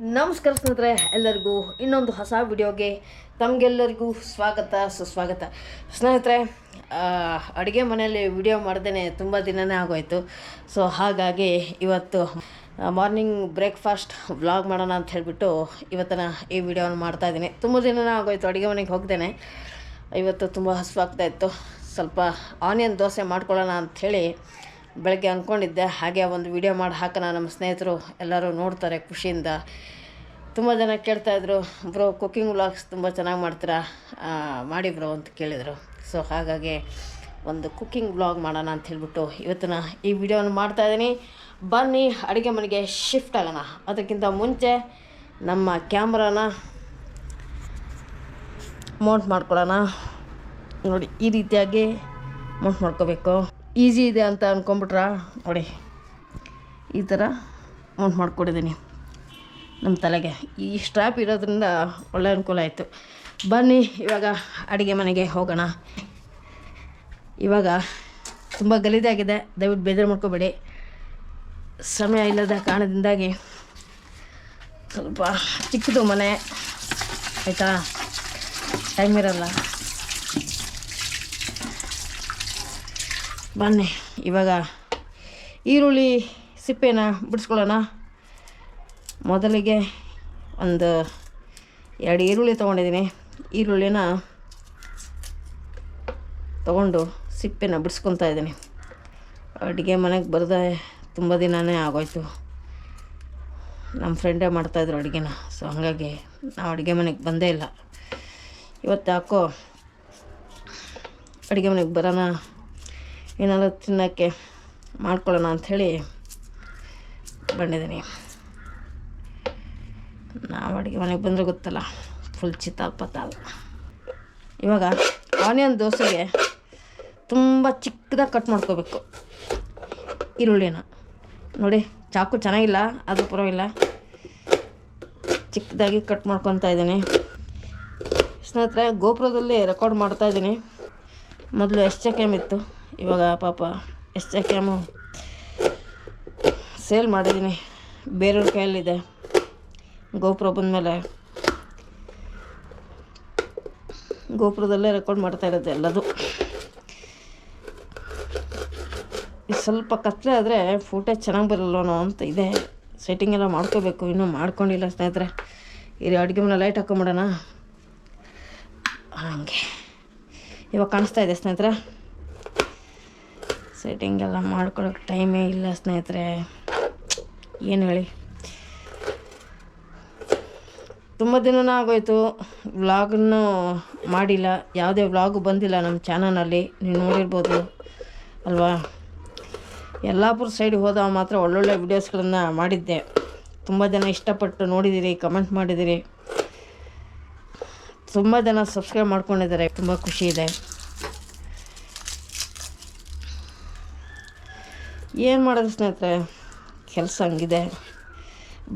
ನಮಸ್ಕಾರ ಸ್ನೇಹಿತರೆ, ಎಲ್ಲರಿಗೂ ಇನ್ನೊಂದು ಹೊಸ ವಿಡಿಯೋಗೆ ತಮಗೆಲ್ಲರಿಗೂ ಸ್ವಾಗತ, ಸುಸ್ವಾಗತ. ಸ್ನೇಹಿತರೆ ಅಡುಗೆ ಮನೆಯಲ್ಲಿ ವಿಡಿಯೋ ಮಾಡ್ದೇ ತುಂಬ ದಿನವೇ ಆಗೋಯ್ತು. ಸೊ ಹಾಗಾಗಿ ಇವತ್ತು ಮಾರ್ನಿಂಗ್ ಬ್ರೇಕ್ಫಾಸ್ಟ್ ವ್ಲಾಗ್ ಮಾಡೋಣ ಅಂತ ಹೇಳಿಬಿಟ್ಟು ಇವತ್ತಿನ ಈ ವಿಡಿಯೋನ ಮಾಡ್ತಾಯಿದ್ದೀನಿ ತುಂಬ ದಿನವೇ ಆಗೋಯ್ತು, ಅಡುಗೆ ಮನೆಗೆ ಹೋಗ್ದೇನೆ. ಇವತ್ತು ತುಂಬ ಇತ್ತು. ಸ್ವಲ್ಪ ಆನಿಯನ್ ದೋಸೆ ಮಾಡ್ಕೊಳ್ಳೋಣ ಅಂಥೇಳಿ ಬೆಳಗ್ಗೆ ಅಂದ್ಕೊಂಡಿದ್ದೆ. ಹಾಗೆ ಒಂದು ವಿಡಿಯೋ ಮಾಡಿ ಹಾಕೋಣ, ನಮ್ಮ ಸ್ನೇಹಿತರು ಎಲ್ಲರೂ ನೋಡ್ತಾರೆ ಖುಷಿಯಿಂದ. ತುಂಬ ಜನ ಕೇಳ್ತಾಯಿದ್ರು ಬ್ರೋ ಕುಕ್ಕಿಂಗ್ ವ್ಲಾಗ್ಸ್ ತುಂಬ ಚೆನ್ನಾಗಿ ಮಾಡ್ತೀರಾ? ಮಾಡಿ ಬ್ರೋ ಅಂತ ಕೇಳಿದರು. ಸೊ ಹಾಗಾಗಿ ಒಂದು ಕುಕ್ಕಿಂಗ್ ವ್ಲಾಗ್ ಮಾಡೋಣ ಅಂತ ಹೇಳ್ಬಿಟ್ಟು ಇವತ್ತಿನ ಈ ವಿಡಿಯೋನ ಮಾಡ್ತಾಯಿದ್ದೀನಿ ಬನ್ನಿ, ಅಡುಗೆ ಮನೆಗೆ ಶಿಫ್ಟ್ ಆಗೋಣ. ಅದಕ್ಕಿಂತ ಮುಂಚೆ ನಮ್ಮ ಕ್ಯಾಮ್ರಾನ ಮೌಂಟ್ ಮಾಡ್ಕೊಳ್ಳೋಣ. ನೋಡಿ, ಈ ರೀತಿಯಾಗಿ ಮೌಂಟ್ ಮಾಡ್ಕೋಬೇಕು. ಈಸಿ ಇದೆ ಅಂತ ಅಂದ್ಕೊಂಬಿಟ್ರ ನೋಡಿ, ಈ ಥರ ಮೌಂಟ್ ಮಾಡ್ಕೊಂಡಿದ್ದೀನಿ. ನಮ್ಮ ತಲೆಗೆ. ಈ ಸ್ಟ್ರಾಪ್ ಇರೋದ್ರಿಂದ ಒಳ್ಳೆ ಅನುಕೂಲ ಆಯಿತು. ಬನ್ನಿ, ಇವಾಗ ಅಡುಗೆ ಮನೆಗೆ ಹೋಗೋಣ. ಇವಾಗ ತುಂಬ ಗಲೀಜಾಗಿದೆ ದಯವಿಟ್ಟು ಬೇಜಾರು ಮಾಡ್ಕೋಬೇಡಿ. ಸಮಯ ಇಲ್ಲದ ಕಾರಣದಿಂದಾಗಿ ಸ್ವಲ್ಪ ಚಿಕ್ಕದು ಮನೆ. ಆಯಿತಾ? ಟೈಮ್ ಇರಲ್ಲ. ಬನ್ನಿ, ಇವಾಗ ಈರುಳ್ಳಿ ಸಿಪ್ಪೆನ ಬಿಡಿಸ್ಕೊಳ್ಳೋಣ. ಮೊದಲಿಗೆ ಒಂದು ಎರಡು ಈರುಳ್ಳಿ ತೊಗೊಂಡಿದ್ದೀನಿ. ಈರುಳ್ಳಿನ ತೊಗೊಂಡು ಸಿಪ್ಪೆನ ಬಿಡಿಸ್ಕೊತಾ ಇದ್ದೀನಿ. ಅಡುಗೆ ಮನೆಗೆ ಬರದೆ ತುಂಬ ದಿನವೇ ಆಗೋಯ್ತು. ನಮ್ಮ ಫ್ರೆಂಡೇ ಮಾಡ್ತಾಯಿದ್ರು ಅಡುಗೆನ, ಸೊ ಹಾಗಾಗಿ ನಾವು ಅಡುಗೆ ಮನೆಗೆ ಬಂದೇ ಇಲ್ಲ. ಇವತ್ತು ಯಾಕೋ ಅಡುಗೆ ಮನೆಗೆ ಬರೋಣ, ಏನಾದರೂ ತಿನ್ನೋಕ್ಕೆ ಮಾಡ್ಕೊಳ್ಳೋಣ ಅಂಥೇಳಿ ಬಂದಿದ್ದೀನಿ. ನಾವು ಅಡುಗೆ ಮನೆಗೆ ಬಂದರೆ ಗೊತ್ತಲ್ಲ ಫುಲ್ ಚಿತ್ತಾಲ್ ಪತ್ತಾಲ್ ಇವಾಗ ಆನಿಯನ್ ದೋಸೆಗೆ ತುಂಬ ಚಿಕ್ಕದಾಗಿ ಕಟ್ ಮಾಡ್ಕೋಬೇಕು. ಈರುಳ್ಳಿನ. ನೋಡಿ, ಚಾಕು ಚೆನ್ನಾಗಿಲ್ಲ ಅದು ಪರವಾಗಿಲ್ಲ. ಚಿಕ್ಕದಾಗಿ ಕಟ್ ಮಾಡ್ಕೊತಾ ಇದ್ದೀನಿ. ಸ್ನೇಹಿತರೆ, ಗೋಪುರದಲ್ಲಿ ರೆಕಾರ್ಡ್ ಮಾಡ್ತಾ ಇದ್ದೀನಿ. ಮೊದಲು ಎಸ್ ಕ್ಯಾಮ್ ಇತ್ತು, ಇವಾಗ ಪಾಪ ಎಸ್ ಕ್ಯಾಮು ಸೇಲ್ ಮಾಡಿದ್ದೀನಿ. ಬೇರೆಯವ್ರ ಕೈಯಲ್ಲಿದೆ. ಗೋಪುರ ಬಂದಮೇಲೆ ಗೋಪುರದಲ್ಲೇ ರೆಕಾರ್ಡ್ ಮಾಡ್ತಾ ಇರೋದು ಎಲ್ಲದು. ಸ್ವಲ್ಪ ಕತ್ತಲೆ ಆದರೆ ಫೋಟೇಜ್ ಚೆನ್ನಾಗಿ ಬರಲ್ಲೋನೋ ಅಂತ ಇದೆ. ಸೆಟ್ಟಿಂಗ್ ಎಲ್ಲ ಮಾಡ್ಕೋಬೇಕು, ಇನ್ನೂ ಮಾಡ್ಕೊಂಡಿಲ್ಲ ಸ್ನೇಹಿತರೆ. ಇದು ಅಡುಗೆ ಮನೆ ಲೈಟ್ ಹಾಕೊಂಬಿಡೋಣ. ಹಾಗೆ. ಇವಾಗ ಕಾಣಿಸ್ತಾ ಇದೆ ಸ್ನೇಹಿತರೆ. ಸೆಟ್ಟಿಂಗ್ ಎಲ್ಲ ಮಾಡ್ಕೊಳಕ್ಕೆ ಟೈಮೇ ಇಲ್ಲ ಸ್ನೇಹಿತರೆ. ಏನು ಹೇಳಿ? ತುಂಬ ದಿನವೂ ಆಗೋಯ್ತು. ವ್ಲಾಗನ್ನು ಮಾಡಿಲ್ಲ. ಯಾವುದೇ ವ್ಲಾಗು ಬಂದಿಲ್ಲ ನಮ್ಮ ಚಾನಲಲ್ಲಿ ನೀವು ನೋಡಿರ್ಬೋದು. ಅಲ್ವಾ? ಯಲ್ಲಾಪುರ ಸೈಡ್ ಹೋದಾಗ ಮಾತ್ರ ಒಳ್ಳೊಳ್ಳೆ ವಿಡಿಯೋಸ್ಗಳನ್ನು ಮಾಡಿದ್ದೆ. ತುಂಬ ಜನ ಇಷ್ಟಪಟ್ಟು ನೋಡಿದ್ದೀರಿ ಕಮೆಂಟ್ ಮಾಡಿದ್ದೀರಿ ತುಂಬ ಜನ ಸಬ್ಸ್ಕ್ರೈಬ್ ಮಾಡ್ಕೊಂಡಿದ್ದಾರೆ. ತುಂಬ ಖುಷಿ ಇದೆ. ಏನು ಮಾಡೋದು ಸ್ನೇಹಿತರೆ? ಕೆಲಸ ಹಂಗಿದೆ.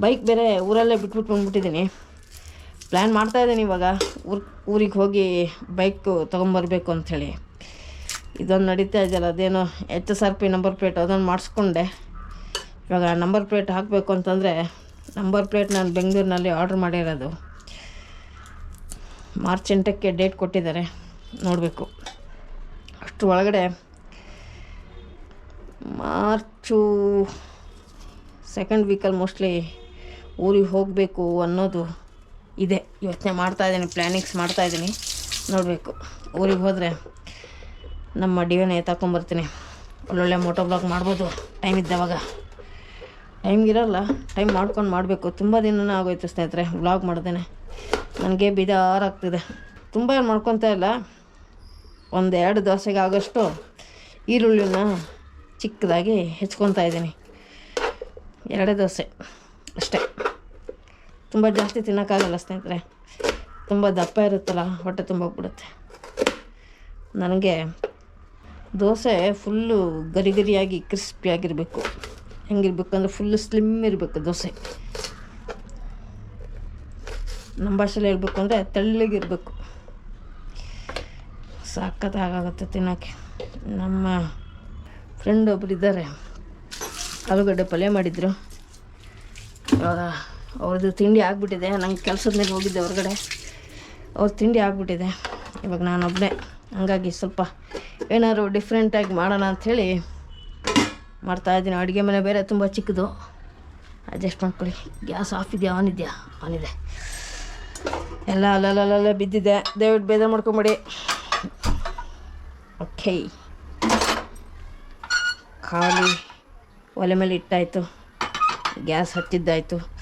ಬೈಕ್ ಬೇರೆ ಊರಲ್ಲೇ ಬಿಟ್ಬಿಟ್ಟು ಬಂದ್ಬಿಟ್ಟಿದ್ದೀನಿ. ಪ್ಲ್ಯಾನ್ ಮಾಡ್ತಾ ಇದ್ದೀನಿ ಇವಾಗ. ಊರ್, ಊರಿಗೆ ಹೋಗಿ ಬೈಕು ತೊಗೊಂಬರ್ಬೇಕು ಅಂಥೇಳಿ. ಇದೊಂದು ನಡೀತಾ ಇದೆಯಲ್ಲ, ಅದೇನೋ H S R P number plate ಅದನ್ನು ಮಾಡಿಸ್ಕೊಂಡೆ. ಇವಾಗ ನಂಬರ್ ಪ್ಲೇಟ್ ಹಾಕಬೇಕು ಅಂತಂದರೆ ನಂಬರ್ ಪ್ಲೇಟ್ ನಾನು ಬೆಂಗಳೂರಿನಲ್ಲಿ ಆರ್ಡ್ರ್ ಮಾಡಿರೋದು. ಮಾರ್ಚ್ ಎಂಟಕ್ಕೆ ಡೇಟ್ ಕೊಟ್ಟಿದ್ದಾರೆ. ನೋಡಬೇಕು. ಅಷ್ಟು ಒಳಗಡೆ ಮಾರ್ಚು ಸೆಕೆಂಡ್ ವೀಕಲ್ಲಿ ಮೋಸ್ಟ್ಲಿ ಊರಿಗೆ ಹೋಗಬೇಕು ಅನ್ನೋದು ಇದೆ. ಯೋಚನೆ ಮಾಡ್ತಾ ಇದ್ದೀನಿ ಪ್ಲ್ಯಾನಿಂಗ್ಸ್ ಮಾಡ್ತಾ ಇದ್ದೀನಿ. ನೋಡಬೇಕು. ಊರಿಗೆ ಹೋದರೆ ನಮ್ಮ ಡಿವಿನ ಎತ್ತಾಕೊಂಬರ್ತೀನಿ. ಒಳ್ಳೊಳ್ಳೆ ಮೋಟೋ ಬ್ಲಾಗ್ ಮಾಡ್ಬೋದು. ಟೈಮ್ ಇದ್ದವಾಗ. ಟೈಮ್ಗಿರಲ್ಲ ಟೈಮ್ ಮಾಡ್ಕೊಂಡು ಮಾಡಬೇಕು. ತುಂಬ ದಿನನೇ ಆಗೋಯ್ತು ಸ್ನೇಹಿತರೆ ಬ್ಲಾಗ್ ಮಾಡ್ದೇನೆ. ನನಗೆ ಬಿದಾರಾಗ್ತಿದೆ. ತುಂಬ ಏನು ಮಾಡ್ಕೊತಾ ಇಲ್ಲ. ಒಂದು ಎರಡು ದೋಸೆಗೆ ಆಗೋಷ್ಟು ಈರುಳ್ಳಿನ ಚಿಕ್ಕದಾಗಿ ಹೆಚ್ಕೊತಾ ಇದ್ದೀನಿ. ಎರಡೇ ದೋಸೆ ಅಷ್ಟೇ. ತುಂಬ ಜಾಸ್ತಿ ತಿನ್ನೋಕ್ಕಾಗಲ್ಲ ಸ್ನೇಹಿತರೆ. ತುಂಬ ದಪ್ಪ ಇರುತ್ತಲ್ಲ, ಹೊಟ್ಟೆ ತುಂಬೋಗ್ಬಿಡುತ್ತೆ. ನನಗೆ ದೋಸೆ ಫುಲ್ಲು ಗರಿ ಗರಿಯಾಗಿ ಕ್ರಿಸ್ಪಿಯಾಗಿರಬೇಕು ಹೆಂಗಿರ್ಬೇಕು ಅಂದರೆ ಫುಲ್ಲು ಸ್ಲಿಮ್ ಇರಬೇಕು ದೋಸೆ. ನಮ್ಮ ಭಾಷೆಲಿ ಹೇಳ್ಬೇಕು ಅಂದರೆ ತೆಳ್ಳಗಿರಬೇಕು. ಸಾಕತ್ತಾಗುತ್ತೆ ತಿನ್ನೋಕ್ಕೆ ನಮ್ಮ ಫ್ರೆಂಡ್ ಒಬ್ರು ಇದ್ದಾರೆ. ಆಲೂಗಡ್ಡೆ ಪಲ್ಯ ಮಾಡಿದ್ರು. ಅವ್ರದ್ದು ತಿಂಡಿ ಆಗಿಬಿಟ್ಟಿದೆ. ನಂಗೆ ಕೆಲಸದ ಮೇಲೆ ಹೋಗಿದ್ದೆ ಹೊರಗಡೆ. ಅವ್ರ ತಿಂಡಿ ಆಗಿಬಿಟ್ಟಿದೆ. ಇವಾಗ ನಾನೊಬ್ಬನೇ ಹಂಗಾಗಿ ಸ್ವಲ್ಪ ಏನಾದ್ರು ಡಿಫ್ರೆಂಟಾಗಿ ಮಾಡೋಣ ಅಂಥೇಳಿ ಮಾಡ್ತಾಯಿದ್ದೀನಿ ಅಡುಗೆ ಮನೆ ಬೇರೆ ತುಂಬ ಚಿಕ್ಕದು. ಅಡ್ಜಸ್ಟ್ ಮಾಡ್ಕೊಳ್ಳಿ. ಗ್ಯಾಸ್ ಆಫ್ ಇದೆಯಾ? ಆನ್ ಇದೆಯಾ? ಆನ್ ಇದೆ. ಎಲ್ಲ ಅಲ್ಲಲ್ಲಲ್ಲ ಬಿದ್ದಿದೆ. ದಯವಿಟ್ಟು ಬೇಜಾರು ಮಾಡ್ಕೊಂಬೇಡಿ. ಓಕೆ ಖಾಲಿ ಒಲೆ ಮೇಲೆ ಇಟ್ಟಾಯಿತು. ಗ್ಯಾಸ್ ಹಚ್ಚಿದ್ದಾಯಿತು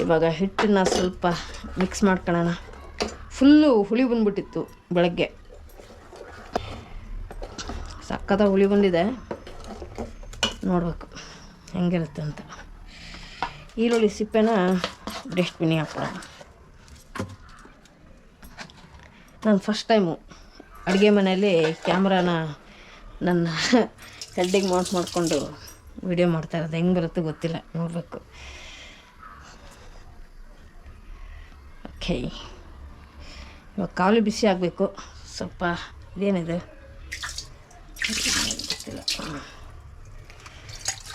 ಇವಾಗ ಹಿಟ್ಟನ್ನ ಸ್ವಲ್ಪ ಮಿಕ್ಸ್ ಮಾಡ್ಕೊಳ್ಳೋಣ ಫುಲ್ಲು ಹುಳಿ ಬಂದ್ಬಿಟ್ಟಿತ್ತು ಬೆಳಗ್ಗೆ. ಸಕ್ಕದ ಹುಳಿ ಬಂದಿದೆ. ನೋಡಬೇಕು ಹೆಂಗಿರುತ್ತೆ ಅಂತ. ಈರುಳ್ಳಿ ಸಿಪ್ಪೆನ ಡಸ್ಟ್ಬಿನ್ನಿಗೆ ಹಾಕೋಣ ನಾನು ಫಸ್ಟ್ ಟೈಮು ಅಡುಗೆ ಮನೆಯಲ್ಲಿ ಕ್ಯಾಮ್ರಾನ ನನ್ನ ಹೆಡ್ಡಿಗೆ ಮೌಂಟ್ ಮಾಡಿಕೊಂಡು ವಿಡಿಯೋ ಮಾಡ್ತಾ ಇರೋದು. ಹೆಂಗೆ ಬರುತ್ತೆ ಗೊತ್ತಿಲ್ಲ. ನೋಡಬೇಕು. ಓಕೆ ಇವಾಗ ಕಾಲು ಬಿಸಿ ಆಗಬೇಕು. ಸ್ವಲ್ಪ ಇದೇನಿದೆ ಗೊತ್ತಿಲ್ಲ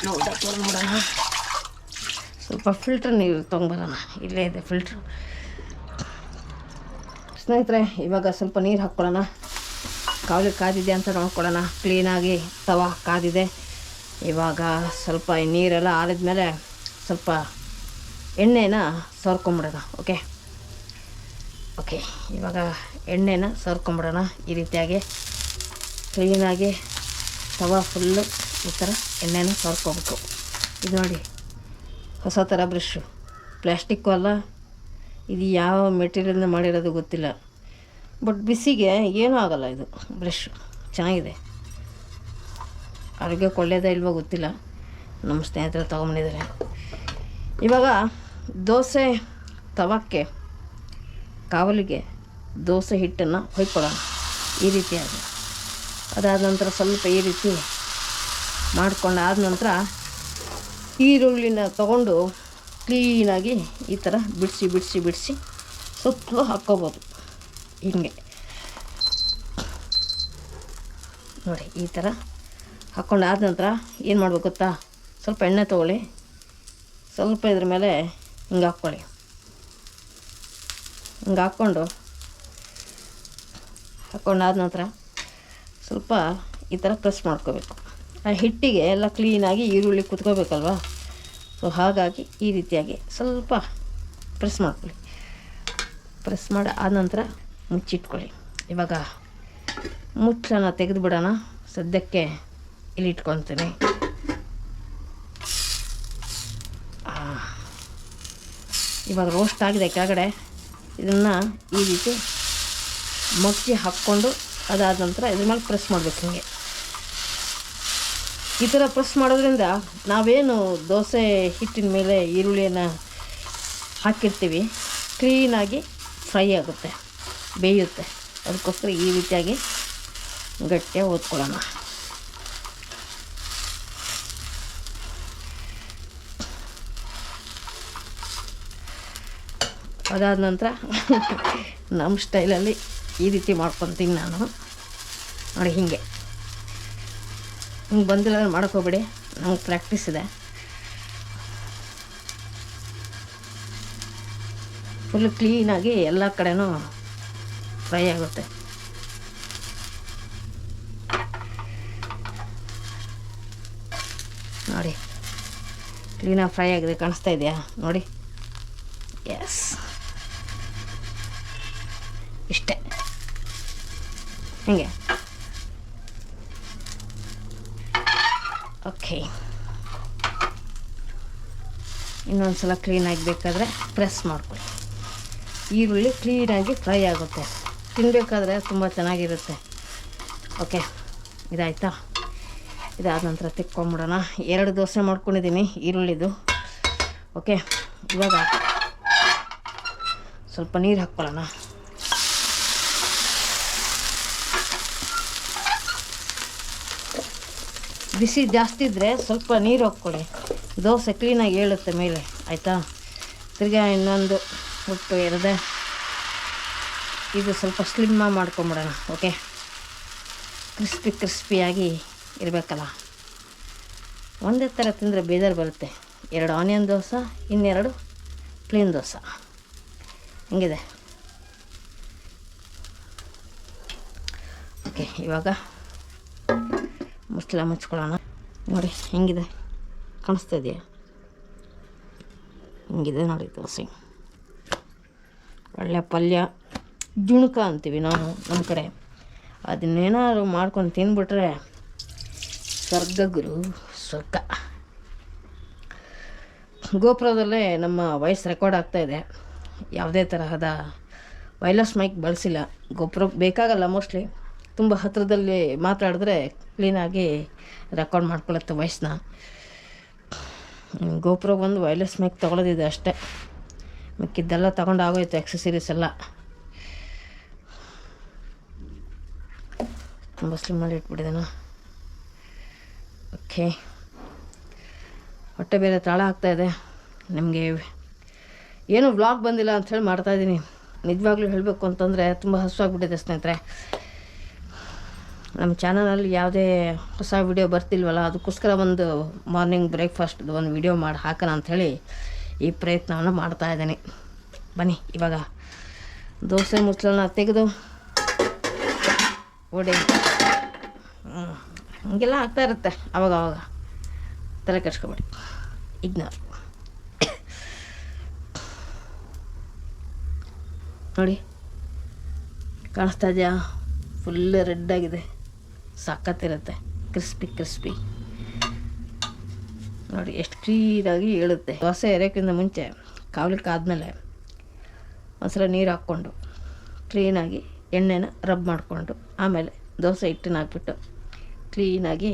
ನೋಡೋಣ ನೋಡೋಣ. ಸ್ವಲ್ಪ ಫಿಲ್ಟ್ರ್ ನೀರು ತೊಗೊಂಬರೋಣ ಇಲ್ಲೇ ಇದೆ ಫಿಲ್ಟ್ರ್ ಸ್ನೇಹಿತರೆ, ಇವಾಗ ಸ್ವಲ್ಪ ನೀರು ಹಾಕ್ಕೊಳ್ಳೋಣ. ಕಾವಲಿ ಕಾದಿದೆ ಅಂತ ನೋಡ್ಕೊಳ್ಳೋಣ. ಕ್ಲೀನಾಗಿ ತವ ಕಾದಿದೆ. ಇವಾಗ ಸ್ವಲ್ಪ ನೀರೆಲ್ಲ ಆರಿದ ಮೇಲೆ ಸ್ವಲ್ಪ ಎಣ್ಣೆನ ಸೋರ್ಕೊಂಬಿಡೋಣ ಓಕೆ ಓಕೆ, ಇವಾಗ ಎಣ್ಣೆನ ಸರ್ಕೊಂಬಿಡೋಣ ಈ ರೀತಿಯಾಗಿ ಕ್ಲೀನಾಗಿ ತವಾ ಫುಲ್ಲು ಈ ಥರ ಎಣ್ಣೆನ ಸೋರ್ಕೋಬೇಕು ಇದು ನೋಡಿ, ಹೊಸ ಥರ ಬ್ರಷ್ಷು ಪ್ಲ್ಯಾಸ್ಟಿಕ್ಕು ಅಲ್ಲ, ಇದು ಯಾವ ಮೆಟೀರಿಯಲ್ನ ಮಾಡಿರೋದು ಗೊತ್ತಿಲ್ಲ. ಬಟ್ ಬಿಸಿಗೆ ಏನೂ ಆಗಲ್ಲ ಇದು ಬ್ರಷ್ಷು ಚೆನ್ನಾಗಿದೆ. ಆರೋಗ್ಯಕ್ಕೆ ಒಳ್ಳೆಯದೇ ಇಲ್ವೋ ಗೊತ್ತಿಲ್ಲ. ನಮ್ಮ ಸ್ನೇಹಿತರು ತೊಗೊಂಬಂದಿದ್ದಾರೆ ಇವಾಗ ದೋಸೆ ತವಕ್ಕೆ ಕಾವಲಿಗೆ ದೋಸೆ ಹಿಟ್ಟನ್ನು ಹೊಯ್ಕೊಳ್ಳೋಣ. ಈ ರೀತಿಯಾಗಿ ಅದಾದ ನಂತರ ಸ್ವಲ್ಪ ಈ ರೀತಿ ಮಾಡ್ಕೊಂಡಾದ ನಂತರ ಈರುಳ್ಳಿನ ತಗೊಂಡು ಕ್ಲೀನಾಗಿ ಈ ಥರ ಬಿಡಿಸಿ ಬಿಡಿಸಿ ಬಿಡಿಸಿ ಸುತ್ತಲೂ ಹಾಕ್ಕೋಬೋದು. ಹಿಂಗೆ. ನೋಡಿ, ಈ ಥರ ಹಾಕ್ಕೊಂಡು ಆದ ನಂತರ ಏನು ಮಾಡಬೇಕು ಗೊತ್ತಾ? ಸ್ವಲ್ಪ ಎಣ್ಣೆ ತೊಗೊಳ್ಳಿ. ಸ್ವಲ್ಪ ಇದ್ರ ಮೇಲೆ ಹಿಂಗೆ ಹಾಕ್ಕೊಳ್ಳಿ. ಹಿಂಗೆ ಹಾಕ್ಕೊಂಡು ಹಾಕ್ಕೊಂಡಾದ ನಂತರ ಸ್ವಲ್ಪ ಈ ಥರ ಪ್ರೆಸ್ ಮಾಡ್ಕೋಬೇಕು. ಆ ಹಿಟ್ಟಿಗೆ ಎಲ್ಲ ಕ್ಲೀನಾಗಿ ಈರುಳ್ಳಿ ಕುತ್ಕೋಬೇಕಲ್ವ? ಸೊ ಹಾಗಾಗಿ ಈ ರೀತಿಯಾಗಿ ಸ್ವಲ್ಪ ಪ್ರೆಸ್ ಮಾಡ್ಕೊಳ್ಳಿ. ಪ್ರೆಸ್ ಮಾಡಿ ಆದ ನಂತರ ಮುಚ್ಚಿಟ್ಕೊಳ್ಳಿ. ಇವಾಗ ತೆಗೆದು ಬಿಡೋಣ ಸದ್ಯಕ್ಕೆ ಇಲ್ಲಿ ಇಟ್ಕೊತೀನಿ. ಇವಾಗ ರೋಸ್ಟ್ ಆಗಿದೆ ಕೆಳಗಡೆ. ಇದನ್ನು ಈ ರೀತಿ ಮಕ್ಕಿ ಹಾಕ್ಕೊಂಡು ಅದಾದ ನಂತರ ಇದ್ರ ಮೇಲೆ ಪ್ರೆಸ್ ಮಾಡಬೇಕು ಹಿಂಗೆ. ಈ ಥರ ಪ್ರೆಸ್ ಮಾಡೋದ್ರಿಂದ ನಾವೇನು ದೋಸೆ ಹಿಟ್ಟಿನ ಮೇಲೆ ಈರುಳ್ಳಿಯನ್ನು ಹಾಕಿರ್ತೀವಿ ಕ್ಲೀನಾಗಿ ಫ್ರೈ ಆಗುತ್ತೆ ಬೇಯುತ್ತೆ. ಅದಕ್ಕೋಸ್ಕರ ಈ ರೀತಿಯಾಗಿ ಗಟ್ಟಿಯಾಗಿ ಓದ್ಕೊಳ್ಳೋಣ ಅದಾದ ನಂತರ ನಮ್ಮ ಸ್ಟೈಲಲ್ಲಿ ಈ ರೀತಿ ಮಾಡ್ಕೊತೀನಿ ನಾನು. ನೋಡಿ ಹೀಗೆ. ಹಿಂಗೆ ಬಂದಿಲ್ಲ ಅಂದ್ರೆ ಮಾಡಕ್ಕೆ ಹೋಗ್ಬೇಡಿ. ನಂಗೆ ಪ್ರಾಕ್ಟೀಸ್ ಇದೆ. ಫುಲ್ ಕ್ಲೀನಾಗಿ ಎಲ್ಲ ಕಡೆನೂ ಫ್ರೈ ಆಗುತ್ತೆ. ನೋಡಿ. ಕ್ಲೀನಾಗಿ ಫ್ರೈ ಆಗಿದೆ, ಕಾಣಿಸ್ತಾ ಇದೆಯಾ? ನೋಡಿ. ಎಸ್ ಇಷ್ಟೇ ಹಿಂಗೆ. ಓಕೆ ಇನ್ನೊಂದು ಸಲ ಕ್ಲೀನಾಗಿ ಬೇಕಾದರೆ ಪ್ರೆಸ್ ಮಾಡ್ಕೊಳ್ಳಿ. ಈರುಳ್ಳಿ ಕ್ಲೀನಾಗಿ ಫ್ರೈ ಆಗುತ್ತೆ. ತಿನ್ನಬೇಕಾದ್ರೆ ತುಂಬ ಚೆನ್ನಾಗಿರುತ್ತೆ. ಓಕೆ ಇದಾಯ್ತಾ? ಇದಾದ ನಂತರ ತಿಕ್ಕೊಂಬಿಡೋಣ. ಎರಡು ದೋಸೆ ಮಾಡ್ಕೊಂಡಿದ್ದೀನಿ ಈರುಳ್ಳಿದು. ಓಕೆ ಇವಾಗ ಸ್ವಲ್ಪ ನೀರು ಹಾಕ್ಕೊಳ್ಳೋಣ. ಬಿಸಿ ಜಾಸ್ತಿ ಇದ್ದರೆ ಸ್ವಲ್ಪ ನೀರು ಹಾಕ್ಕೊಳ್ಳಿ ದೋಸೆ ಕ್ಲೀನಾಗಿ ಏಳುತ್ತೆ ಮೇಲೆ, ಆಯಿತಾ? ತಿರ್ಗಾ ಇನ್ನೊಂದು ಮುಟ್ಟು ಎರಡೇ. ಇದು ಸ್ವಲ್ಪ ಸ್ಲಿಮ್ಮ ಮಾಡ್ಕೊಂಬಿಡೋಣ ಓಕೆ ಕ್ರಿಸ್ಪಿ ಕ್ರಿಸ್ಪಿಯಾಗಿ ಇರಬೇಕಲ್ಲ. ಒಂದೇ ಥರ ತಿಂದರೆ ಬೇಜಾರು ಬರುತ್ತೆ. ಎರಡು ಆನಿಯನ್ ದೋಸೆ, ಇನ್ನೆರಡು ಕ್ಲೀನ್ ದೋಸೆ. ಹಿಂಗಿದೆ? ಓಕೆ ಇವಾಗ ಮುಚ್ಚಳ ಮುಚ್ಕೊಳ್ಳೋಣ. ನೋಡಿ, ಹೆಂಗಿದೆ? ಕಾಣಿಸ್ತಾ ಇದೆಯಾ? ಹಿಂಗಿದೆ ನೋಡಿ ದೋಸೆ ಒಳ್ಳೆ ಪಲ್ಯ. ಜುಣುಕ ಅಂತೀವಿ ನಾವು, ನಮ್ಮ ಕಡೆ. ಅದನ್ನೇನಾದ್ರು ಮಾಡ್ಕೊಂಡು ತಿಂದ್ಬಿಟ್ರೆ ಸ್ವರ್ಗ ಗುರು, ಸ್ವರ್ಗ. ಗೋಪುರದಲ್ಲೇ ನಮ್ಮ ವಾಯ್ಸ್ ರೆಕಾರ್ಡ್ ಆಗ್ತಾ ಇದೆ. ಯಾವುದೇ ತರಹದ ವೈರ್ಲೆಸ್ ಮೈಕ್ ಬಳಸಿಲ್ಲ. ಗೋಪುರ ಬೇಕಾಗಲ್ಲ ಮೋಸ್ಟ್ಲಿ. ತುಂಬ ಹತ್ತಿರದಲ್ಲಿ ಮಾತಾಡಿದ್ರೆ ಕ್ಲೀನಾಗಿ ರೆಕಾರ್ಡ್ ಮಾಡ್ಕೊಳತ್ತೆ ವಾಯ್ಸ್ನ ಗೋಪುರ ಬಂದು ವೈರ್ಲೆಸ್ ಮೈಕ್ ತೊಗೊಳೋದಿದೆ ಅಷ್ಟೇ. ಮಿಕ್ಕಿದ್ದೆಲ್ಲ ತೊಗೊಂಡು ಆಗೋಯ್ತು ಎಕ್ಸಸರೀಸ್ ಎಲ್ಲ. ತುಂಬ ಸ್ಲಿಮ್ ಮಾಡಿ ಓಕೆ ಹೊಟ್ಟೆ ಬೇರೆ ತಾಳ ಆಗ್ತಾಯಿದೆ ನಿಮಗೆ ಏನೂ ವ್ಲಾಗ್ ಬಂದಿಲ್ಲ ಅಂಥೇಳಿ ಮಾಡ್ತಾಯಿದ್ದೀನಿ ನಿಜವಾಗ್ಲೂ ಹೇಳಬೇಕು ಅಂತಂದರೆ ತುಂಬ ಹಸುವಾಗ್ಬಿಟ್ಟಿದೆ ಸ್ನೇಹಿತರೆ. ನಮ್ಮ ಚಾನಲಲ್ಲಿ ಯಾವುದೇ ಹೊಸ ವಿಡಿಯೋ ಬರ್ತಿಲ್ವಲ್ಲ, ಅದಕ್ಕೋಸ್ಕರ ಒಂದು ಮಾರ್ನಿಂಗ್ ಬ್ರೇಕ್ಫಾಸ್ಟ್ದು ಒಂದು ವಿಡಿಯೋ ಮಾಡಿ ಹಾಕೋಣ ಅಂಥೇಳಿ ಈ ಪ್ರಯತ್ನವನ್ನು ಮಾಡ್ತಾ ಇದ್ದೀನಿ. ಬನ್ನಿ, ಇವಾಗ ದೋಸೆ ಮುಚ್ಚಳನ್ನ ತೆಗೆದು ಹ್ಞೂ ಹಂಗೆಲ್ಲ ಆಗ್ತಾ ಇರುತ್ತೆ ಅವಾಗ ಅವಾಗ ತಲೆ ಕೆಡ್ಸ್ಕೊಬೇಡಿ. ಇಗ್ನೋರ್ ನೋಡಿ, ಕಾಣಿಸ್ತಾ ಇದೆಯಾ? ಫುಲ್ ರೆಡ್ ಆಗಿದೆ. ಸಖತ್ತಿರುತ್ತೆ. Crispy crispy. ನೋಡಿ, ಎಷ್ಟು ಕ್ಲೀನಾಗಿ ಹೇಳುತ್ತೆ ದೋಸೆ ಎರೆಕ್ಕಿಂತ ಮುಂಚೆ ಕಾವಲಿಕ್ಕೆ ಆದಮೇಲೆ ಒಂದ್ಸಲ ನೀರು ಹಾಕ್ಕೊಂಡು ಕ್ಲೀನಾಗಿ ಎಣ್ಣೆನ ರಬ್ ಮಾಡಿಕೊಂಡು ಆಮೇಲೆ ದೋಸೆ ಹಿಟ್ಟನ್ನ ಹಾಕ್ಬಿಟ್ಟು ಕ್ಲೀನಾಗಿ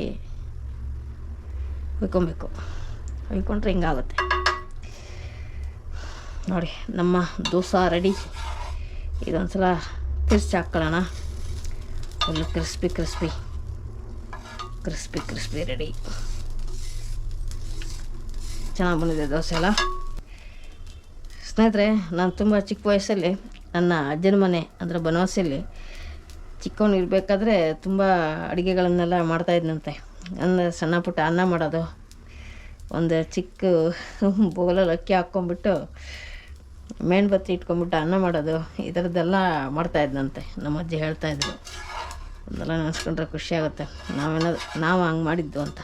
ಹುಯ್ಕೊಬೇಕು. ಹುಯ್ಕೊಂಡ್ರೆ ಹಿಂಗಾಗುತ್ತೆ. ನೋಡಿ, ನಮ್ಮ ದೋಸೆ ರೆಡಿ. ಇದೊಂದ್ಸಲ ತಿರ್ಸಿ ಹಾಕ್ಕೊಳ್ಳೋಣ full crispy crispy. Crispy crispy ready ಚೆನ್ನಾಗಿ ಬಂದಿದೆ ದೋಸೆ ಎಲ್ಲ. ಸ್ನೇಹಿತರೆ, ನಾನು ತುಂಬ ಚಿಕ್ಕ ವಯಸ್ಸಲ್ಲಿ ನನ್ನ ಅಜ್ಜನ ಮನೆ ಅಂದರೆ ಬನವಾಸಿಯಲ್ಲಿ ಚಿಕ್ಕವನು ಇರಬೇಕಾದ್ರೆ ತುಂಬ ಅಡುಗೆಗಳನ್ನೆಲ್ಲ ಮಾಡ್ತಾಯಿದ್ನಂತೆ ಅಂದರೆ ಸಣ್ಣ ಪುಟ್ಟ ಅನ್ನ ಮಾಡೋದು, ಒಂದು ಚಿಕ್ಕ ಬೋಲಲ್ಲಿ ಅಕ್ಕಿ ಹಾಕ್ಕೊಂಬಿಟ್ಟು ಮೇಣಬತ್ತಿ ಇಟ್ಕೊಂಬಿಟ್ಟು ಅನ್ನ ಮಾಡೋದು, ಈ ಥರದ್ದೆಲ್ಲ ಮಾಡ್ತಾಯಿದ್ನಂತೆ ನಮ್ಮ ಅಜ್ಜಿ ಹೇಳ್ತಾಯಿದ್ರು ಅದೆಲ್ಲ ನೆನೆಸ್ಕೊಂಡ್ರೆ ಖುಷಿಯಾಗುತ್ತೆ. ನಾವೇನಾದ್ರು ನಾವು ಹಂಗೆ ಮಾಡಿದ್ದು ಅಂತ.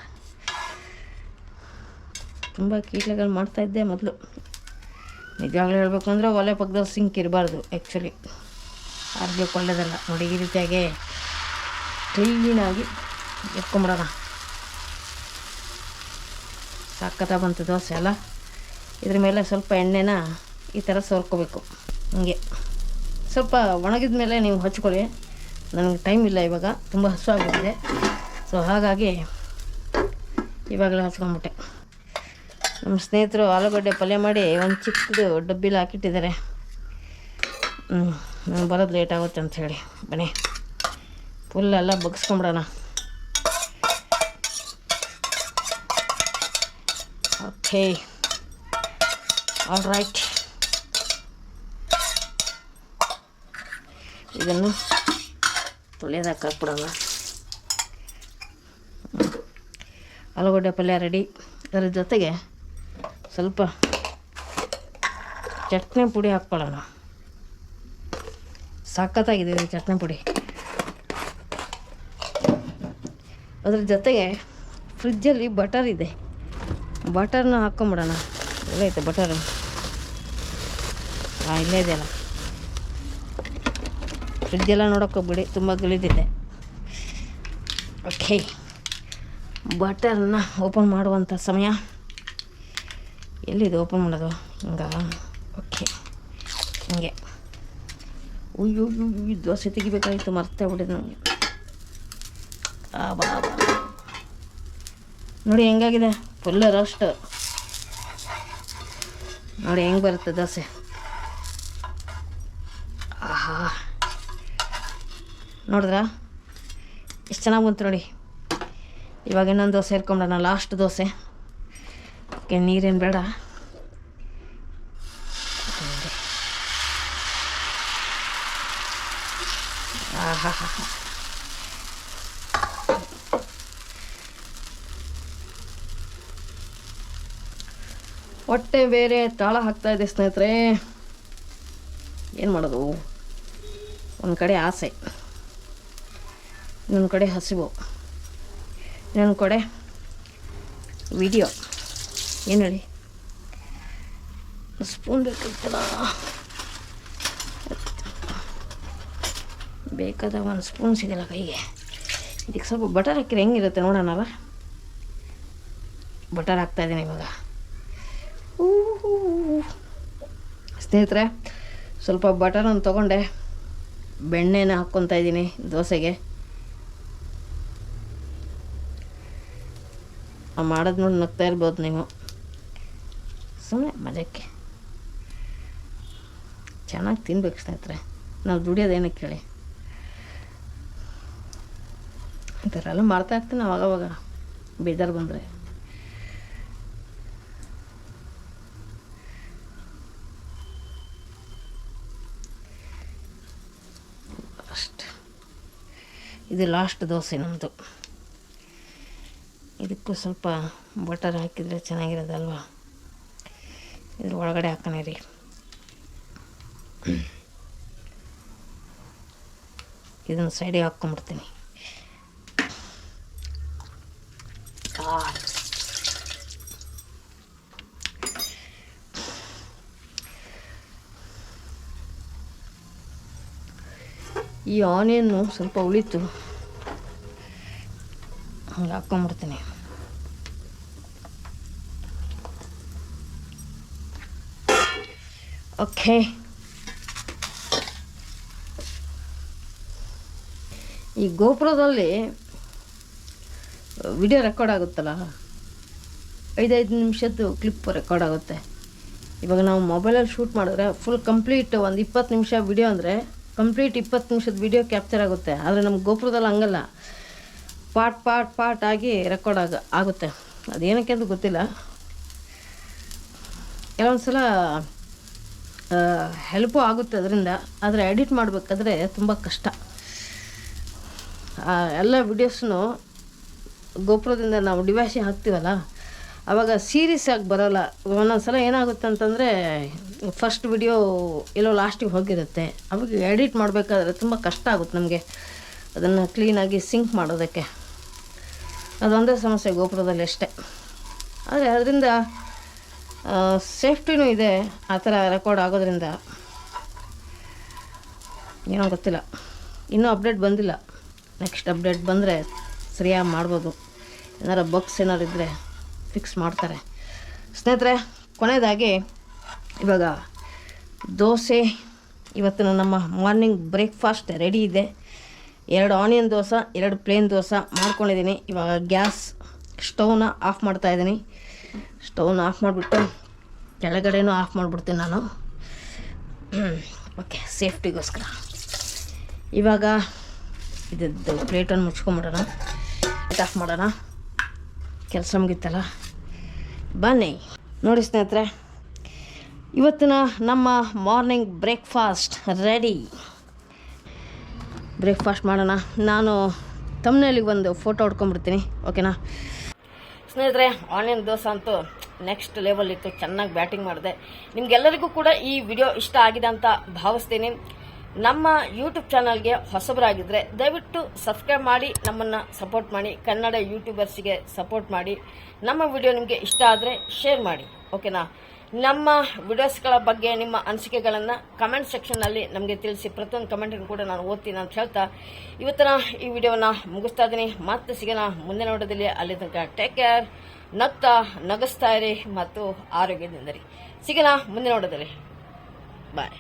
ತುಂಬ ಕೀಟಗಳು ಮಾಡ್ತಾಯಿದ್ದೆ ಮೊದಲು. ನಿಜವಾಗ್ಲೂ ಹೇಳಬೇಕು ಅಂದರೆ ಒಲೆ ಪಕ್ಕದಲ್ಲಿ ಸಿಂಕ್ ಇರಬಾರ್ದು ಆ್ಯಕ್ಚುಲಿ ಆರೋಗ್ಯಕ್ಕೆ ಒಳ್ಳೆಯದಲ್ಲ ನೋಡಿ, ಈ ರೀತಿಯಾಗಿ ಕ್ಲೀನಾಗಿ ಎತ್ಕೊಂಬಿಡೋಣ ಸಖತ್ತ ಬಂತು ದೋಸೆ ಅಲ್ಲ? ಇದ್ರ ಮೇಲೆ ಸ್ವಲ್ಪ ಎಣ್ಣೆನ ಈ ಥರ ಸೋರ್ಕೋಬೇಕು. ಹಂಗೆ. ಸ್ವಲ್ಪ ಒಣಗಿದ ಮೇಲೆ ನೀವು ಹಚ್ಕೊಳ್ಳಿ. ನನಗೆ ಟೈಮ್ ಇಲ್ಲ ಇವಾಗ, ತುಂಬ ಹಸುವಾಗಿದೆ ಸೊ ಹಾಗಾಗಿ ಇವಾಗಲೇ ಹಚ್ಕೊಂಬಿಟ್ಟೆ ನಮ್ಮ ಸ್ನೇಹಿತರು ಆಲೂಗಡ್ಡೆ ಪಲ್ಯ ಮಾಡಿ ಒಂದು ಚಿಕ್ಕದು ಡಬ್ಬಿಲಿ ಹಾಕಿಟ್ಟಿದ್ದಾರೆ. ನಾನು ಬರೋದು ಲೇಟ್ ಆಗುತ್ತೆ ಅಂತ ಹೇಳಿ. ಬನ್ನಿ. ಫುಲ್ ಎಲ್ಲ ಬಗ್ಸ್ಕೊಂಬಿಡೋಣ ಓಕೆ ಆಲ್ ರೈಟ್ ಇದನ್ನು ತೊಳೆಯೋದಕ್ಕೆ ಹಾಕ್ಬಿಡೋಣ. ಆಲೂಗಡ್ಡೆ ಪಲ್ಯ ರೆಡಿ ಅದರ ಜೊತೆಗೆ ಸ್ವಲ್ಪ ಚಟ್ನಿ ಪುಡಿ ಹಾಕ್ಕೊಳ್ಳೋಣ. ಸಖತ್ತಾಗಿದೆ ಇದು ಚಟ್ನಿ ಪುಡಿ. ಅದ್ರ ಜೊತೆಗೆ ಫ್ರಿಜ್ಜಲ್ಲಿ ಬಟರ್ ಇದೆ. ಬಟರ್ನ ಹಾಕ್ಕೊಂಬಿಡೋಣ. ಎಲ್ಲೈತೆ ಬಟರ್ ಹಾಂ ಇಲ್ಲೇ ಇದೆಯಲ್ಲ. ಫ್ರಿಜ್ಜೆಲ್ಲ ನೋಡೋಕೆ ಹೋಗ್ಬಿಡಿ, ತುಂಬ ಗಲೀಜಿದೆ ಓಕೆ ಬಟರ್ನ ಓಪನ್ ಮಾಡುವಂಥ ಸಮಯ. ಎಲ್ಲಿದೆ ಓಪನ್ ಮಾಡೋದು? ಹಿಂಗ? ಓಕೆ ಹಿಂಗೆ. ಉಯ್ಯು ದೋಸೆ ತೆಗಿಬೇಕಾಗಿತ್ತು ಮರ್ತೇ ಬಿಡಿದೆ ನನಗೆ ಆ, ಬಾ. ನೋಡಿ ಹೆಂಗಾಗಿದೆ? ಫುಲ್ ರಸ್ಟ್ ನೋಡಿ ಹೆಂಗೆ ಬರುತ್ತೆ ದೋಸೆ ಆಹಾ ನೋಡಿದ್ರಾ? ಎಷ್ಟು ಚೆನ್ನಾಗಿ ಬಂತು ನೋಡಿ. ಇವಾಗ ಇನ್ನೊಂದು ದೋಸೆ ಇರ್ಕೊಂಬಿಡೋಣ ಲಾಸ್ಟ್ ದೋಸೆ. ಓಕೆ, ನೀರೇನು ಬೇಡ. ಹೊಟ್ಟೆ ಬೇರೆ, ತಾಳ ಹಾಕ್ತಾ ಇದೆ ಸ್ನೇಹಿತರೆ. ಏನು ಮಾಡೋದು? ಒಂದು ಕಡೆ ಆಸೆ. ಇನ್ನೊಂದು ಕಡೆ ಹಸಿವು. ನನ್ನ ಕಡೆ ವಿಡಿಯೋ ಏನು ಹೇಳಿ? ಸ್ಪೂನ್ ಬೇಕಿತ್ತಲ್ಲ? ಬೇಕಾದ ಒಂದು ಸ್ಪೂನ್ ಸಿಗಲ್ಲ ಕೈಗೆ. ಇದಕ್ಕೆ ಸ್ವಲ್ಪ ಬಟರ್ ಹಾಕಿದ್ರೆ ಹೆಂಗಿರುತ್ತೆ ನೋಡೋಣಲ್ಲ ಬಟರ್ ಹಾಕ್ತಾ ಇದ್ದೀನಿ ಇವಾಗ. ಸ್ನೇಹಿತರೆ, ಸ್ವಲ್ಪ ಬಟರನ್ನು ತೊಗೊಂಡೆ. ಬೆಣ್ಣೆನ ಹಾಕ್ಕೊತಾ ಇದ್ದೀನಿ ದೋಸೆಗೆ. ಮಾಡೋದು ನೋಡಿ ನಗ್ತಾ ಇರ್ಬೋದು ನೀವು. ಸುಮ್ಮನೆ ಮಜಕ್ಕೆ. ಚೆನ್ನಾಗಿ ತಿನ್ಬೇಕು ಸ್ನೇಹಿತರೆ. ನಾವು ದುಡಿಯೋದೇನೋ ಕೇಳಿ ಈ ಥರ ಎಲ್ಲ ಮಾಡ್ತಾ ಇರ್ತೀನಿ ಅವಾಗವಾಗ. ಬೇಜಾರು ಬಂದರೆ. ಅಷ್ಟು. ಇದು ಲಾಸ್ಟ್ ದೋಸೆ ನಮ್ಮದು ಇದಕ್ಕೂ ಸ್ವಲ್ಪ ಬಟರ್ ಹಾಕಿದರೆ ಚೆನ್ನಾಗಿರೋದಲ್ವ? ಇದ್ರ ಒಳಗಡೆ ಹಾಕೋಣ ರೀ. ಇದನ್ನು ಸೈಡಿಗೆ ಹಾಕ್ಕೊಂಬಿಡ್ತೀನಿ. ಈ ಆನಿಯನ್ನು ಸ್ವಲ್ಪ ಉಳಿತು. ಹಂಗೆ ಹಾಕ್ಕೊಂಬಿಡ್ತೀನಿ ಓಕೆ. ಈ ಗೋಪುರದಲ್ಲಿ ವಿಡಿಯೋ ರೆಕಾರ್ಡ್ ಆಗುತ್ತಲ್ಲ? ಐದೈದು ನಿಮಿಷದ್ದು ಕ್ಲಿಪ್ ರೆಕಾರ್ಡ್ ಆಗುತ್ತೆ. ಇವಾಗ ನಾವು ಮೊಬೈಲಲ್ಲಿ ಶೂಟ್ ಮಾಡಿದ್ರೆ ಫುಲ್ ಕಂಪ್ಲೀಟ್ ಒಂದು ಇಪ್ಪತ್ತು ನಿಮಿಷ ವಿಡಿಯೋ ಅಂದರೆ ಕಂಪ್ಲೀಟ್ ಇಪ್ಪತ್ತು ನಿಮಿಷದ ವಿಡಿಯೋ ಕ್ಯಾಪ್ಚರ್ ಆಗುತ್ತೆ. ಆದರೆ ನಮ್ಮ ಗೋಪುರದಲ್ಲಿ ಹಂಗಲ್ಲ. ಪಾರ್ಟ್ ಪಾರ್ಟ್ ಪಾರ್ಟ್ ಆಗಿ ರೆಕಾರ್ಡ್ ಆಗ, ಆಗುತ್ತೆ. ಅದೇನಕ್ಕೆ ಅಂತ ಗೊತ್ತಿಲ್ಲ. ಕೆಲವೊಂದು ಸಲ ಹೆಲ್ಪು ಆಗುತ್ತೆ ಅದರಿಂದ, ಆದರೆ ಎಡಿಟ್ ಮಾಡಬೇಕಾದ್ರೆ ತುಂಬ ಕಷ್ಟ. ಎಲ್ಲ ವಿಡಿಯೋಸ್ನು ಗೋಪುರದಿಂದ ನಾವು ಡಿವೈಸಿ ಹಾಕ್ತೀವಲ್ಲ ಆವಾಗ ಸೀರಿಯಸ್ ಆಗಿ ಬರೋಲ್ಲ. ಒಂದೊಂದು ಸಲ ಏನಾಗುತ್ತೆ ಅಂತಂದರೆ ಫಸ್ಟ್ ವಿಡಿಯೋ ಎಲ್ಲೋ ಲಾಸ್ಟಿಗೆ ಹೋಗಿರುತ್ತೆ. ಅವಾಗ ಎಡಿಟ್ ಮಾಡಬೇಕಾದ್ರೆ ತುಂಬ ಕಷ್ಟ ಆಗುತ್ತೆ ನಮಗೆ. ಅದನ್ನು ಕ್ಲೀನಾಗಿ ಸಿಂಕ್ ಮಾಡೋದಕ್ಕೆ. ಅದೊಂದೇ ಸಮಸ್ಯೆ ಗೋಪುರದಲ್ಲಿ ಅಷ್ಟೇ. ಆದರೆ ಅದರಿಂದ ಸೇಫ್ಟಿನೂ ಇದೆ ಆ ಥರ ರೆಕಾರ್ಡ್ ಆಗೋದ್ರಿಂದ. ಏನೋ ಗೊತ್ತಿಲ್ಲ. ಇನ್ನೂ ಅಪ್ಡೇಟ್ ಬಂದಿಲ್ಲ. ನೆಕ್ಸ್ಟ್ ಅಪ್ಡೇಟ್ ಬಂದರೆ ಸರಿಯಾಗಿ ಮಾಡ್ಬೋದು. ಏನಾರು ಬಗ್ಸ್ ಏನಾರು ಇದ್ದರೆ ಫಿಕ್ಸ್ ಮಾಡ್ತಾರೆ. ಸ್ನೇಹಿತರೆ, ಕೊನೆಯದಾಗಿ ಇವಾಗ ದೋಸೆ, ಇವತ್ತಿನ ನಮ್ಮ ಮಾರ್ನಿಂಗ್ ಬ್ರೇಕ್ಫಾಸ್ಟ್ ರೆಡಿ ಇದೆ. ಎರಡು ಆನಿಯನ್ ದೋಸೆ, ಎರಡು ಪ್ಲೇನ್ ದೋಸೆ ಮಾಡ್ಕೊಂಡಿದ್ದೀನಿ. ಇವಾಗ ಗ್ಯಾಸ್ ಸ್ಟೌವ್ನ ಆಫ್ ಮಾಡ್ತಾಯಿದ್ದೀನಿ ಸ್ಟವ್ನ ಆಫ್ ಮಾಡಿಬಿಟ್ಟು ಕೆಳಗಡೆನೂ ಆಫ್ ಮಾಡಿಬಿಡ್ತೀನಿ ನಾನು. ಓಕೆ ಸೇಫ್ಟಿಗೋಸ್ಕರ. ಇವಾಗ ಇದ್ದು ಪ್ಲೇಟನ್ನು ಮುಚ್ಕೊಂಬಿಡೋಣ. ಆಫ್ ಮಾಡೋಣ. ಕೆಲಸ ಮುಗಿತಲ್ಲ. ಬನ್ನಿ. ನೋಡಿ ಸ್ನೇಹಿತರೆ, ಇವತ್ತಿನ ನಮ್ಮ ಮಾರ್ನಿಂಗ್ ಬ್ರೇಕ್ಫಾಸ್ಟ್ ರೆಡಿ ಬ್ರೇಕ್ಫಾಸ್ಟ್ ಮಾಡೋಣ. ನಾನು ತಮ್ಮನೇಲಿಗೆ ಒಂದು ಫೋಟೋ ಹೊಡ್ಕೊಂಡ್ಬಿಡ್ತೀನಿ ಓಕೆನಾ ಸ್ನೇಹಿತರೆ ಆನ್ಲೈನ್ ದೋಸೆ ಅಂತೂ ನೆಕ್ಸ್ಟ್ ಲೆವೆಲ್ ಇತ್ತು, ಚೆನ್ನಾಗಿ ಬ್ಯಾಟಿಂಗ್ ಮಾಡಿದೆ. ನಿಮ್ಗೆಲ್ಲರಿಗೂ ಕೂಡ ಈ ವಿಡಿಯೋ ಇಷ್ಟ ಆಗಿದೆ ಅಂತ ಭಾವಿಸ್ತೀನಿ. ನಮ್ಮ ಯೂಟ್ಯೂಬ್ ಚಾನಲ್ಗೆ ಹೊಸಬರಾಗಿದ್ದರೆ ದಯವಿಟ್ಟು ಸಬ್ಸ್ಕ್ರೈಬ್ ಮಾಡಿ, ನಮ್ಮನ್ನು ಸಪೋರ್ಟ್ ಮಾಡಿ, ಕನ್ನಡ ಯೂಟ್ಯೂಬರ್ಸಿಗೆ ಸಪೋರ್ಟ್ ಮಾಡಿ. ನಮ್ಮ ವಿಡಿಯೋ ನಿಮಗೆ ಇಷ್ಟ ಆದರೆ ಶೇರ್ ಮಾಡಿ ಓಕೆನಾ ನಮ್ಮ ವಿಡಿಯೋಸ್ಗಳ ಬಗ್ಗೆ, ನಿಮ್ಮ ಅನಿಸಿಕೆಗಳನ್ನು ಕಮೆಂಟ್ ಸೆಕ್ಷನ್ನಲ್ಲಿ ನಮಗೆ ತಿಳಿಸಿ, ಪ್ರತಿಯೊಂದು ಕಮೆಂಟನ್ನು ಕೂಡ ನಾನು ಓದ್ತೀನಿ ಅಂತ ಹೇಳ್ತಾ, ಇವತ್ತಿನ ಈ ವಿಡಿಯೋನ ಮುಗಿಸ್ತಾ ಇದ್ದೀನಿ. ಮತ್ತೆ ಸಿಗೋಣ ಮುಂದೆ ನೋಡೋದಿಲ್ಲ ಅಲ್ಲಿ ತನಕ ಟೇಕ್ ಕೇರ್ ನಗ್ತಾ, ನಗಿಸ್ತಾ ಇರಿ ಮತ್ತು ಆರೋಗ್ಯದಿಂದರಿ ಸಿಗೋಣ ಮುಂದೆ ನೋಡೋದಿಲ್ಲ ಬಾಯ್